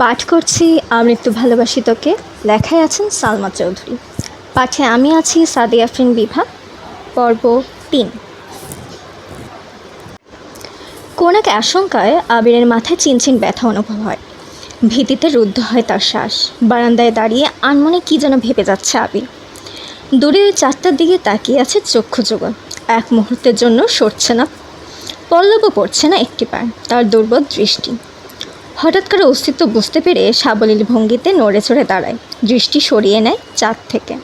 পাঠ করছি আমৃত্যু ভালোবাসি তোকে। লেখায় আছেন সালমা চৌধুরী। পাঠে আমি আছি সাদিয়া আফরিন বিভা পর্ব তিন। কোন এক আশঙ্কায় আবিরের মাথায় চিনচিন ব্যথা অনুভব হয়। ভীতিতে রুদ্ধ হয় তার শ্বাস। বারান্দায় দাঁড়িয়ে আনমনে কী যেন ভেবে যাচ্ছে আবির। দূরে ওই চারটার দিকে তাকিয়ে আছে চক্ষু যোগন এক মুহূর্তের জন্য সরছে না। পল্লবও পড়ছে না একটি পার। তার দুর্বল দৃষ্টি। হঠাৎ করে অস্তিত্ব বুঝতে পেরে সাবলীল ভঙ্গিতে নড়ে চড়ে দাঁড়ায়। দৃষ্টি সরিয়ে নেয় চাঁদ থেকে।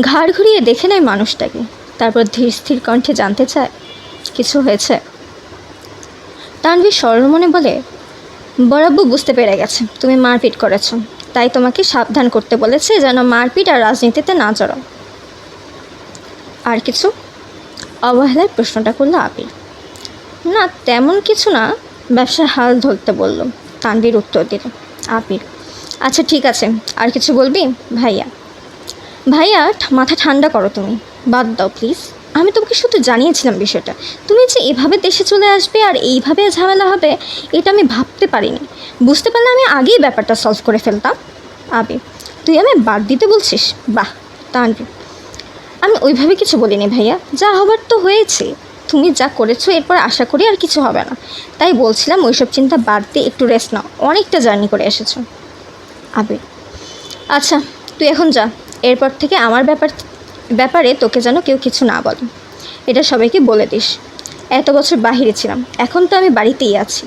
ঘাড় ঘুরিয়ে দেখে নেয় মানুষটাকে। তারপর ধীর স্থির কণ্ঠে জানতে চায়, কিছু হয়েছে? তানভীর সরমনে বলে বরাব্বু বুঝতে পেরে গেছে, তুমি মারপিট করেছ। তাই তোমাকে সাবধান করতে বলেছে যেন মারপিট আর রাজনীতিতে না জড়াও। আর কিছু? অবহেলায় প্রশ্নটা করল আবির। না, তেমন কিছু না। ব্যবসার হাল ধরতে বলল তানভীর উত্তর দিল আবির আচ্ছা ঠিক আছে, আর কিছু বলবি? ভাইয়া। ভাইয়া মাথা ঠান্ডা করো তুমি। বাদ দাও, প্লিজ। আমি তোমাকে শুধু জানিয়েছিলাম বিষয়টা। তুমি যে এভাবে দেশে চলে আসবে আর এইভাবে ঝামেলা হবে, এটা আমি ভাবতে পারিনি। বুঝতে পারলে আমি আগেই ব্যাপারটা সলভ করে ফেলতাম। আবির, তুই আমি বাদ দিতে বলছিস? বাহ, তানভীর। আমি ওইভাবে কিছু বলিনি ভাইয়া। যা হবার তো হয়েছে। তুমি যা করেছ, এরপর আশা করি আর কিছু হবে না। তাই বলছিলাম, ওইসব চিন্তা বাদ দিয়ে একটু রেস্ট নাও। অনেকটা জার্নি করে এসেছ। আবির। আচ্ছা তুই এখন যা। এরপর থেকে আমার ব্যাপার, ব্যাপারে তোকে যেন কেউ কিছু না বলে। এটা সবাইকে বলে দিস। এত বছর বাহিরে ছিলাম। এখন তো আমি বাড়িতেই আছি।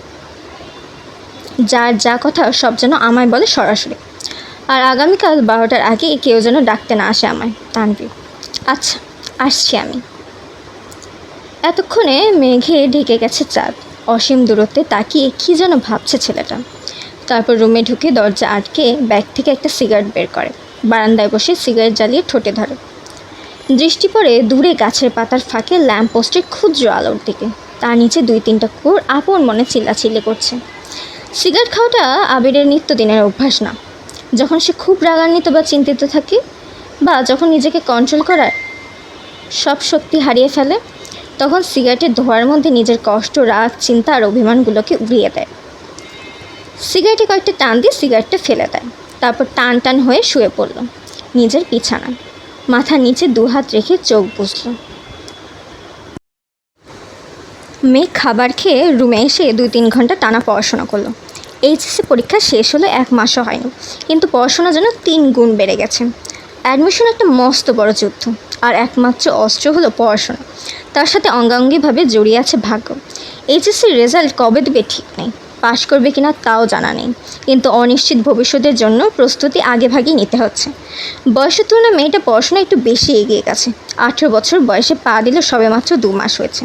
যার যা কথা, সব যেন আমায় বলে সরাসরি। আর আগামীকাল বারোটার আগে কেউ যেন ডাকতে না আসে আমায় তানবীর আচ্ছা আসছি আমি। এতক্ষণে মেঘে ঢেকে গেছে চাঁদ। অসীম দূরত্বে তাকিয়ে কী যেন ভাবছে ছেলেটা। তারপর রুমে ঢুকে দরজা আটকে ব্যাগ থেকে একটা সিগারেট বের করে। বারান্দায় বসে সিগারেট জ্বালিয়ে ঠোঁটে ধরে। দৃষ্টি পড়ে দূরে গাছের পাতার ফাঁকে ল্যাম্প পোস্টের ক্ষুদ্র আলোর দিকে। তার নিচে দুই তিনটা কুকুর আপন মনে চিল্লাচিল্লি করছে। সিগারেট খাওয়াটা আবিরের নিত্যদিনের অভ্যাস না। যখন সে খুব রাগান্বিত বা চিন্তিত থাকে বা যখন নিজেকে কন্ট্রোল করার সব শক্তি হারিয়ে ফেলে তখন সিগারেটের ধোঁয়ার মধ্যে নিজের কষ্ট, রাগ, চিন্তা আর অভিমানগুলোকে উড়িয়ে দেয়। সিগারেটে কয়েকটা টান দিয়ে সিগারেটটা ফেলে দেয়। তারপর টান টান হয়ে শুয়ে পড়ল। নিজের বিছানায়। মাথার নিচে দু হাত রেখে চোখ বুঝল মেয়ে খাবার খেয়ে রুমে এসে দুই তিন ঘণ্টা টানা পড়াশোনা করল। এইচএসসি পরীক্ষা শেষ হলো এক মাসও হয়নি। কিন্তু পড়াশোনা যেন তিন গুণ বেড়ে গেছে। অ্যাডমিশন একটা মস্ত বড় যুদ্ধ, আর একমাত্র অস্ত্র হলো পড়াশোনা। তার সাথে অঙ্গাঙ্গিভাবে জড়িয়ে আছে ভাগ্য। এইচএসসির রেজাল্ট কবে দেবে ঠিক নেই, পাশ করবে কিনা তাও জানা নেই। কিন্তু অনিশ্চিত ভবিষ্যতের জন্য প্রস্তুতি আগে ভাগেই নিতে হচ্ছে। বয়সের তুলনায় মেয়েটা পড়াশোনা একটু বেশি এগিয়ে গেছে। আঠেরো বছর বয়সে পা দিল সবেমাত্র দু মাস হয়েছে।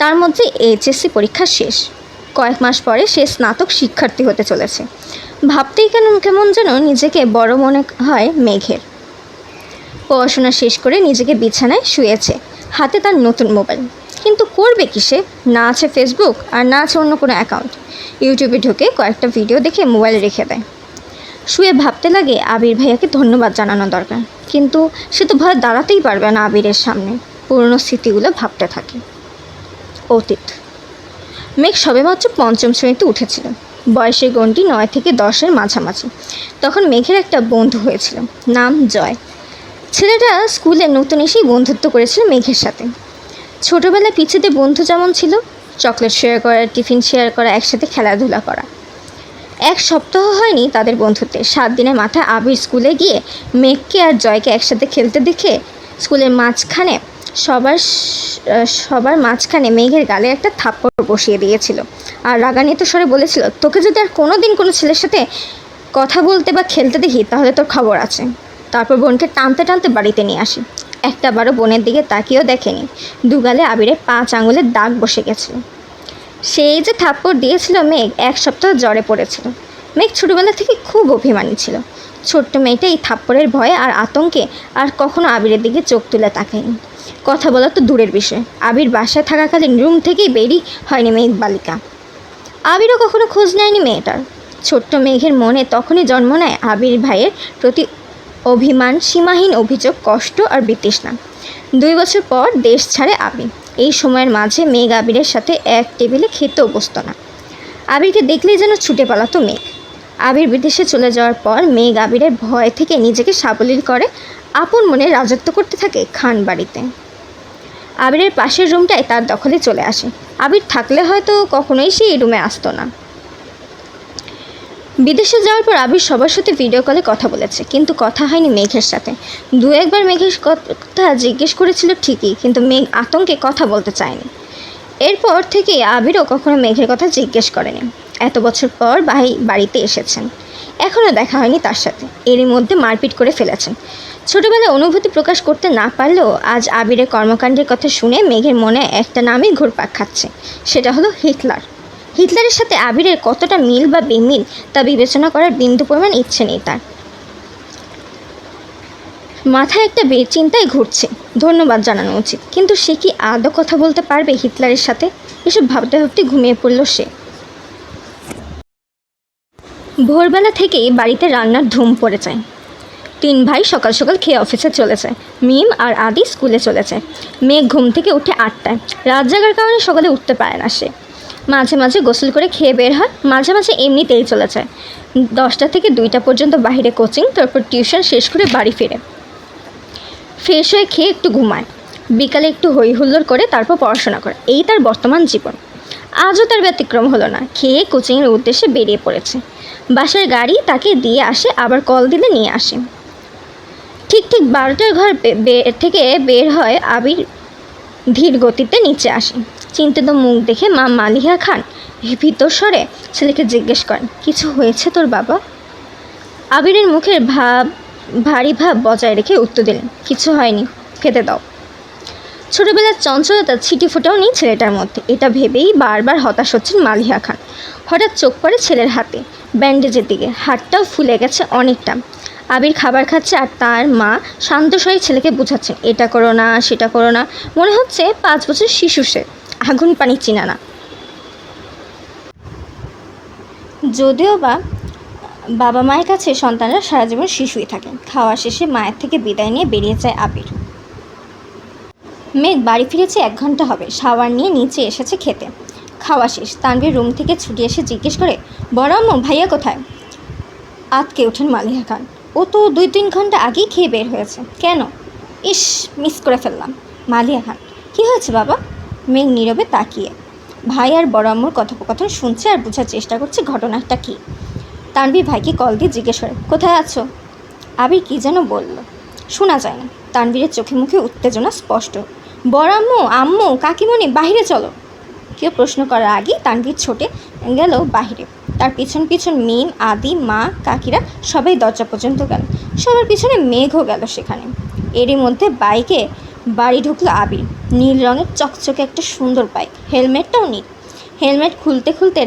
তার মধ্যে এইচএসসি পরীক্ষা শেষ। কয়েক মাস পরে সে স্নাতক শিক্ষার্থী হতে চলেছে। ভাবতেই কেন কেমন যেন নিজেকে বড় মনে হয় মেঘের। পড়াশোনা শেষ করে নিজেকে বিছানায় শুয়েছে। হাতে তার নতুন মোবাইল। কিন্তু করবে কি সে? না আছে ফেসবুক আর না আছে অন্য কোনো অ্যাকাউন্ট ইউটিউবে ঢুকে কয়েকটা ভিডিও দেখে মোবাইল রেখে দেয়। শুয়ে ভাবতে লাগে আবির ভাইয়াকে ধন্যবাদ জানানো দরকার। কিন্তু সে তো ভয় দাঁড়াতেই পারবে না আবিরের সামনে। পুরনো স্মৃতিগুলো ভাবতে থাকে। অতীত। মেঘ সবেমাত্র পঞ্চম শ্রেণীতে উঠেছিল। বয়সের গণ্ডি নয় থেকে দশের মাঝামাঝি। তখন মেঘের একটা বন্ধু হয়েছিল। নাম জয়। ছেলেটা স্কুলে নতুন এসেই বন্ধুত্ব করেছিল মেঘের সাথে। ছোটোবেলায় পিছেদের বন্ধু যেমন ছিল, চকলেট শেয়ার করা, টিফিন শেয়ার করা, একসাথে খেলাধুলা করা। এক সপ্তাহ হয়নি তাদের বন্ধুত্বে। সাত দিনের মাথায় আবির স্কুলে গিয়ে মেঘকে আর জয়কে একসাথে খেলতে দেখে স্কুলের মাঝখানে সবার সবার মাঝখানে মেঘের গালে একটা থাপ্পড় বসিয়ে দিয়েছিল। আর রাগান্বিত স্বরে বলেছিল, তোকে যদি আর কোনো দিন কোনো ছেলের সাথে কথা বলতে বা খেলতে দেখি, তাহলে তোর খবর আছে। তারপর বোনকে টানতে টানতে বাড়িতে নিয়ে আসি। একটা বারো বোনের দিকে তাকিয়েও দেখেনি। দুগালে আবিরে পাঁচ আঙুলের দাগ বসে গেছিল সেই যে থাপ্পড় দিয়েছিল মেঘ, এক সপ্তাহ জ্বরে পড়েছিল। মেঘ ছোটোবেলা থেকে খুব অভিমানী ছিল। ছোট্ট মেয়েটা এই থাপ্পড়ের ভয়ে আর আতঙ্কে আর কখনো আবিরের দিকে চোখ তুলে তাকায়নি। কথা বলা তো দূরের বিষয়। আবির বাসায় থাকাকালীন রুম থেকেই বেরি হয়নি মেঘ বালিকা। আবিরও কখনো খোঁজ নেয়নি মেয়েটার। ছোট্ট মেঘের মনে তখনই জন্ম নেয় আবির ভাইয়ের প্রতি অভিমান, সীমাহীন অভিযোগ, কষ্ট আর বিতৃষ্ণা। দুই বছর পর দেশ ছাড়ে আবির। এই সময়ের মাঝে মেঘ আবিরের সাথে এক টেবিলে খেতেও বসতো না আবিরকে দেখলেই যেন ছুটে পালাতো মেঘ। আবির বিদেশে চলে যাওয়ার পর মেঘ আবিরের ভয় থেকে নিজেকে সাবলীল করে, আপন মনে রাজত্ব করতে থাকে খান বাড়িতে। আবিরের পাশের রুমটাই তার দখলে চলে আসে। আবির থাকলে হয়তো কখনোই সে এই রুমে আসতো না। বিদেশে যাওয়ার পর আবির সবার সাথে ভিডিও কলে কথা বলেছে, কিন্তু কথা হয়নি মেঘের সাথে। দু একবার মেঘের কথা জিজ্ঞেস করেছিল ঠিকই, কিন্তু মেঘ আতঙ্কে কথা বলতে চায়নি। এরপর থেকে আবিরও কখনো মেঘের কথা জিজ্ঞেস করেনি। এত বছর পর ভাই বাড়িতে এসেছেন। এখনও দেখা হয়নি তার সাথে। এরই মধ্যে মারপিট করে ফেলেছেন। ছোটবেলায় অনুভূতি প্রকাশ করতে না পারলেও আজ আবিরের কর্মকাণ্ডের কথা শুনে মেঘের মনে একটা নামই ঘুরপাক খাচ্ছে। সেটা হলো হিটলার। হিটলারের সাথে আবিরের কতটা মিল বা বেমিল তা বিবেচনা করার বিন্দু পরিমাণ ইচ্ছে নেই তার। মাথায় একটা চিন্তায় ঘুরছে। ধন্যবাদ জানানো উচিত। কিন্তু সে কি আদৌ কথা বলতে পারবে হিটলারের সাথে? এসব ভাবতে ভাবতে ঘুমিয়ে পড়ল সে। ভোরবেলা থেকেই বাড়িতে রান্নার ধুম পড়ে যায়। তিন ভাই সকাল সকাল খেয়ে অফিসে চলে যায়। মিম আর আদি স্কুলে চলে যায়। মেঘ ঘুম থেকে উঠে আটটায়। রাত জাগার কারণে সকালে উঠতে পারে না সে। মাঝে মাঝে গোসল করে খেয়ে বের হয়। মাঝে মাঝে এমনিতেই চলে যায়। দশটা থেকে দুইটা পর্যন্ত বাইরে কোচিং, তারপর টিউশন শেষ করে বাড়ি ফিরে। ফ্রেশ হয়ে খেয়ে একটু ঘুমায়। বিকালে একটু হই হুল্লোড় করে, তারপর পড়াশোনা করে। এই তার বর্তমান জীবন। আজও তার ব্যতিক্রম হলো না। খেয়ে কোচিংয়ের উদ্দেশ্যে বেরিয়ে পড়েছে। বাসার গাড়ি তাকে দিয়ে আসে, আবার কল দিলে নিয়ে আসে। ঠিক ঠিক বারোটার ঘর থেকে বের হয় আবির ধীর গতিতে নিচে আসে। চিন্তিত মুখ দেখে মা মালিহা খান। ভিতর স্বরে ছেলেকে জিজ্ঞেস করেন, কিছু হয়েছে তোর বাবা? আবিরের মুখের ভাব, ভারী ভাব বজায় রেখে উত্তর দিলেন, কিছু হয়নি, খেতে দাও। ছোটবেলার চঞ্চলতা ছিটি ফোটাও নেই ছেলেটার মধ্যে। এটা ভেবেই বারবার হতাশ হচ্ছেন মালিহা খান। হঠাৎ চোখ পড়ে ছেলের হাতে, ব্যান্ডেজের দিকে। হাতটাও ফুলে গেছে অনেকটা। আবির খাবার খাচ্ছে আর তার মা শান্ত ছেলেকে বোঝাচ্ছেন, এটা করো না, সেটা করো না। মনে হচ্ছে পাঁচ বছর শিশু সে। আগুন পানি চিনা না। যদিও বা বাবা মায়ের কাছে সন্তানরা সারা জীবন শিশুই থাকে, খাওয়া শেষে মায়ের থেকে বিদায় নিয়ে বেরিয়ে যায় আবির। মেঘ বাড়ি ফিরেছে এক ঘণ্টা হবে, শাওয়ার নিয়ে নিচে এসেছে খেতে। খাওয়া শেষ, তানভীর রুম থেকে ছুটে এসে জিজ্ঞেস করে, বড় আম্মু, ভাইয়া কোথায়? আতকে ওঠেন মালিহা খান। ও তো দুই তিন ঘণ্টা আগেই খেয়ে বের হয়েছে। কেন? ইস মিস করে ফেললাম। মালিয়া খান, কী হয়েছে বাবা? মেঘ নীরবে তাকিয়ে। ভাই আর বড় আম্মুর কথোপকথন শুনছে আর বোঝার চেষ্টা করছে ঘটনাটা কী। তানভীর ভাইকে কল দিয়ে জিজ্ঞেস করে, কোথায় আছো? আবির কী যেন বলল। শোনা যায় না। তানভীরের চোখে মুখে উত্তেজনা স্পষ্ট। বড় আম্মু আম্মু, কাকিমণি, বাহিরে চলো। কেউ প্রশ্ন করার আগেই তানভীর ছোটে গেল বাহিরে। তার পিছন পিছন মিম, আদি, মা, কাকিরা সবাই দরজা পর্যন্ত গেল। সবার পিছনে মেঘও গেল সেখানে। এরই মধ্যে বাইকে বাড়ি ঢুকলো আবির। নীল রঙের চকচকে একটা সুন্দর বাইক হেলমেটটাও নীল হেলমেট খুলতে খুলতে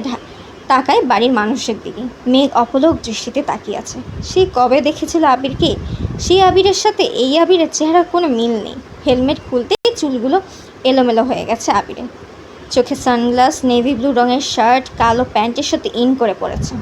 তাকায় বাড়ির মানুষের দিকে। মেঘ অপলক দৃষ্টিতে তাকিয়ে আছে। সে কবে দেখেছিল আবিরকে? সেই আবিরের সাথে এই আবিরের চেহারার কোনো মিল নেই। হেলমেট খুলতে চুলগুলো এলোমেলো হয়ে গেছে আবিরে চোখে সানগ্লাস, নেভি ব্লু রঙের শার্ট, কালো প্যান্টের সাথে ইন করে পড়েছে।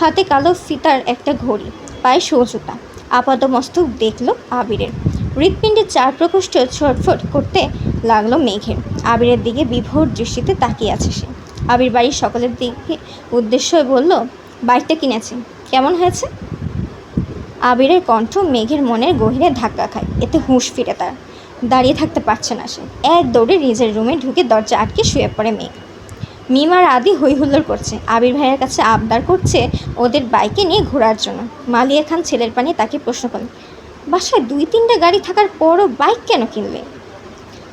হাতে কালো ফিতার একটা ঘড়ি। পায়ে জুতা। আপাত মস্তক দেখল আবিরের। হৃৎপিণ্ডের চার প্রকোষ্ঠ ছটফট করতে লাগল মেঘের। আবিরের দিকে বিভোর দৃষ্টিতে তাকিয়ে আছে সে। আবির বাড়ির সকলের দিকে উদ্দেশ্য বলল বাইকটা কিনেছি। কেমন হয়েছে? আবিরের কণ্ঠ মেঘের মনের গহিরে ধাক্কা খায়। এতে হুঁশ ফিরে তার। দাঁড়িয়ে থাকতে পারছে না সে। এক দৌড়ে নিজের রুমে ঢুকে দরজা আটকে শুয়ে পড়ে মেঘ। মিমার আদি হই হুল্লোড় করছে। আবির ভাইয়ের কাছে আবদার করছে ওদের বাইকে নিয়ে ঘোরার জন্য। মালিয়া খান ছেলের পানি তাকে প্রশ্ন করেন বাসায় দুই তিনটা গাড়ি থাকার পরও বাইক কেন কিনলে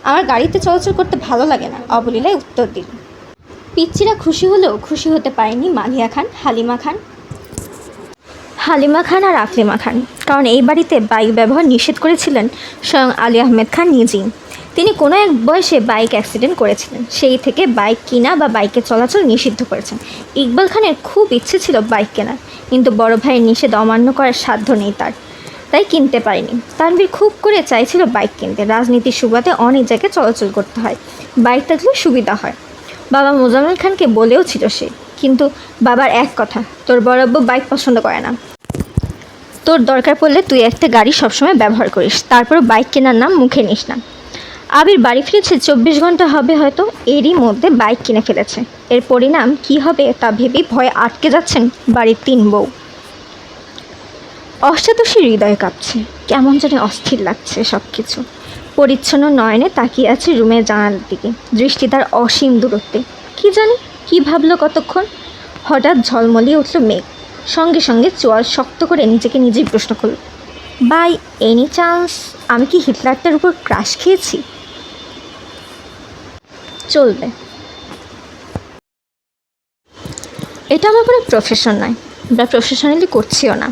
আমার গাড়িতে চলাচল করতে ভালো লাগে না, অবলীলায় উত্তর দিল। পিচ্চিরা খুশি হলেও খুশি হতে পারেনি মালিয়া খান, হালিমা খান। হালিমা খান আর আকলিমা খান, কারণ এই বাড়িতে বাইক ব্যবহার নিষেধ করেছিলেন স্বয়ং আলী আহমেদ খান নিজেই। তিনি কোনো এক বয়সে বাইক অ্যাক্সিডেন্ট করেছিলেন, সেই থেকে বাইক কিনা বা বাইকে চলাচল নিষিদ্ধ করেছেন। ইকবাল খানের খুব ইচ্ছে ছিল বাইক কেনার, কিন্তু বড় ভাইয়ের নিষেধ অমান্য করার সাধ্য নেই তার। তাই কিনতে পারেনি। তানভীর খুব করে চাইছিল বাইক কিনতে। রাজনীতির সুবাদে অনেক জায়গায় চলাচল করতে হয়। বাইক থাকলে সুবিধা হয়। বাবা মোজাম্মেল খানকে বলেও ছিল সে। কিন্তু বাবার এক কথা, তোর বরাব্ব বাইক পছন্দ করে না। তোর দরকার পড়লে তুই একটা গাড়ি সবসময় ব্যবহার করিস তারপর বাইক কেনার নাম মুখে নিস না। আবির বাড়ি ফিরেছে, চব্বিশ ঘণ্টা হবে হয়তো এরই মধ্যে বাইক কিনে ফেলেছে। এর পরিণাম কি হবে তা ভেবে ভয়ে আটকে যাচ্ছেন বাড়ির তিন বউ। অষ্টাদশী হৃদয় কাঁপছে। কেমন যেন অস্থির লাগছে সব কিছু পরিচ্ছন্ন নয়নে তাকিয়ে আছে রুমের জানালার দিকে। দৃষ্টি তার অসীম দূরত্বে। কি জানি, কি ভাবলো কতক্ষণ? হঠাৎ ঝলমলিয়ে উঠল মেঘ। সঙ্গে সঙ্গে চোয়াল শক্ত করে নিজেকে নিজেই প্রশ্ন করল, বাই, এনি চান্স? আমি কি হিটলারটার উপর ক্রাশ খেয়েছি? চলবে। এটা আমার কোনো প্রফেশন নয়। বা প্রফেশনালি করছিও না।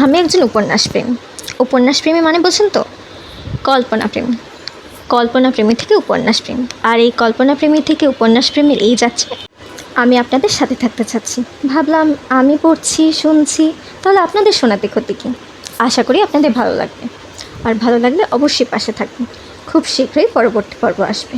আমি একজন উপন্যাস প্রেম উপন্যাস প্রেমী মানে বোঝেন তো? কল্পনা প্রেমী কল্পনা প্রেমী থেকে উপন্যাস প্রেম আর এই কল্পনা প্রেমী থেকে উপন্যাস প্রেমীর এই যাচ্ছে, আমি আপনাদের সাথে থাকতে চাচ্ছি। ভাবলাম আমি পড়ছি, শুনছি, তাহলে আপনাদের শোনাতে ক্ষতি কী? আশা করি আপনাদের ভালো লাগবে। আর ভালো লাগলে অবশ্যই পাশে থাকবেন। খুব শীঘ্রই পরবর্তী পর্ব আসবে।